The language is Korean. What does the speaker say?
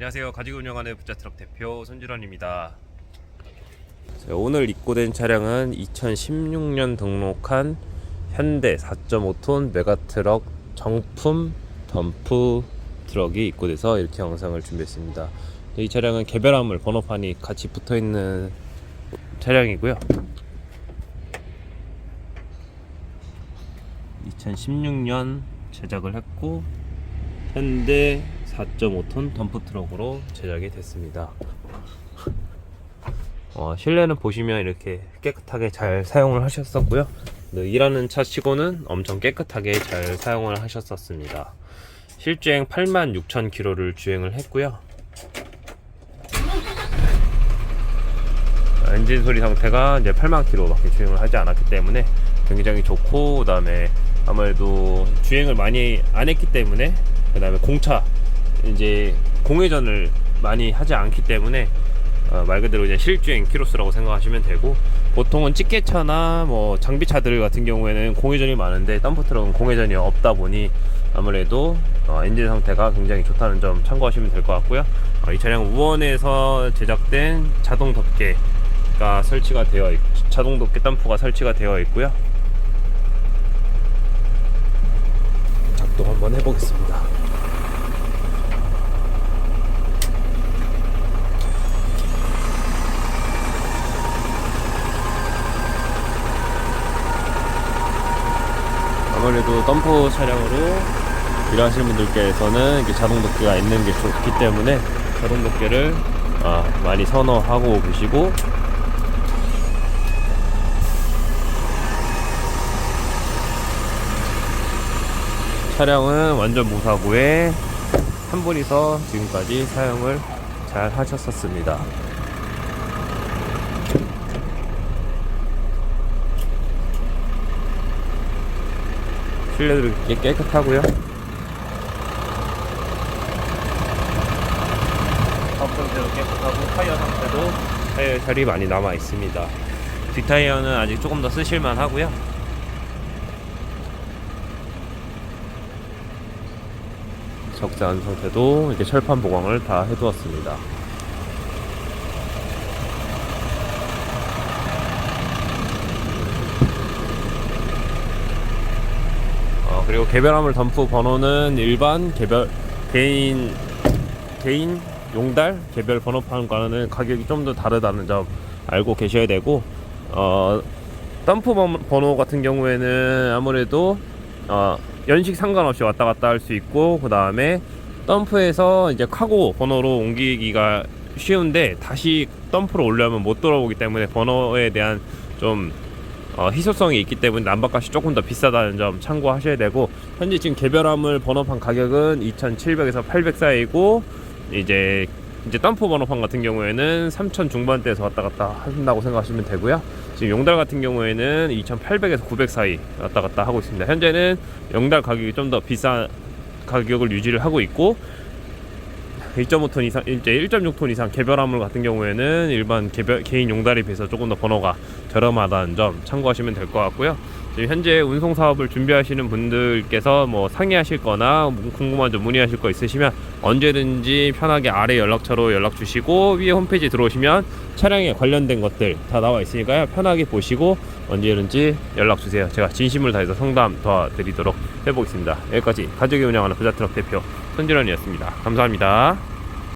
안녕하세요. 가지고 운영하는 부자트럭 대표 손주런입니다. 자, 오늘 입고된 차량은 2016년 등록한 현대 4.5톤 메가트럭 정품 덤프 트럭이 입고돼서 이렇게 영상을 준비했습니다. 이 차량은 개별 화물 번호판이 같이 붙어 있는 차량이고요. 2016년 제작을 했고 현대 4.5톤 덤프 트럭으로 제작이 됐습니다. 어, 실내는 보시면 이렇게 깨끗하게 잘 사용을 하셨었고요. 네, 일하는 차 치고는 엄청 깨끗하게 잘 사용을 하셨었습니다. 실주행 86,000km를 주행을 했고요. 엔진 소리 상태가 이제 8만 km밖에 주행을 하지 않았기 때문에 굉장히 좋고 그다음에 아무래도 주행을 많이 안 했기 때문에 그다음에 공차 이제 공회전을 많이 하지 않기 때문에 어, 말 그대로 이제 실주행 키로수라고 생각하시면 되고 보통은 찌개차나 뭐 장비차들 같은 경우에는 공회전이 많은데 덤프트럭은 공회전이 없다 보니 아무래도 어, 엔진 상태가 굉장히 좋다는 점 참고하시면 될 것 같고요. 어, 이 차량 우원에서 제작된 자동 덮개가 설치가 되어 있, 자동 덮개 덤프가 설치가 되어 있고요. 작동 한번 해보겠습니다. 아무래도 덤프 차량으로 일하시는 분들께서는 이렇게 자동 덮개가 있는 게 좋기 때문에 자동 덮개를 아, 많이 선호하고 계시고 차량은 완전 무사고에 한 분이서 지금까지 사용을 잘 하셨었습니다. 실내도 이렇게 깨끗하고요. 탑 상태도 깨끗하고 타이어 상태도 타이어 혈이 많이 남아 있습니다. 뒷 타이어는 아직 조금 더 쓰실만 하고요. 적재한 상태도 이렇게 철판 보강을 다 해두었습니다. 어, 그리고 개별화물 덤프 번호는 일반 개별 개인 개인 용달 개별 번호판과는 가격이 좀 더 다르다는 점 알고 계셔야 되고 어 덤프 번- 번호 같은 경우에는 아무래도 어 연식 상관없이 왔다 갔다 할 수 있고 그 다음에 덤프에서 이제 카고 번호로 옮기기가 쉬운데 다시 덤프로 올려면 못 돌아오기 때문에 번호에 대한 좀 어, 희소성이 있기 때문에 난방값이 조금 더 비싸다는 점 참고하셔야 되고 현재 지금 개별화물 번호판 가격은 2,700에서 800 사이고 이제 이제 덤프 번호판 같은 경우에는 3,000 중반대에서 왔다 갔다 한다고 생각하시면 되고요. 지금 용달 같은 경우에는 2,800에서 900 사이 왔다 갔다 하고 있습니다. 현재는 용달 가격이 좀 더 비싼 가격을 유지를 하고 있고 1.5톤 이상, 이제 1.6톤 이상 개별화물 같은 경우에는 일반 개별, 개인 용달에 비해서 조금 더 번호가 저렴하다는 점 참고하시면 될 것 같고요. 지금 현재 운송 사업을 준비하시는 분들께서 뭐 상의하실 거나 뭐 궁금한 점 문의하실 거 있으시면 언제든지 편하게 아래 연락처로 연락 주시고 위에 홈페이지 들어오시면 차량에 관련된 것들 다 나와 있으니까요. 편하게 보시고 언제든지 연락 주세요. 제가 진심을 다해서 상담 도와드리도록 해보겠습니다. 여기까지 가족이 운영하는 부자트럭 대표 손진원이었습니다. 감사합니다.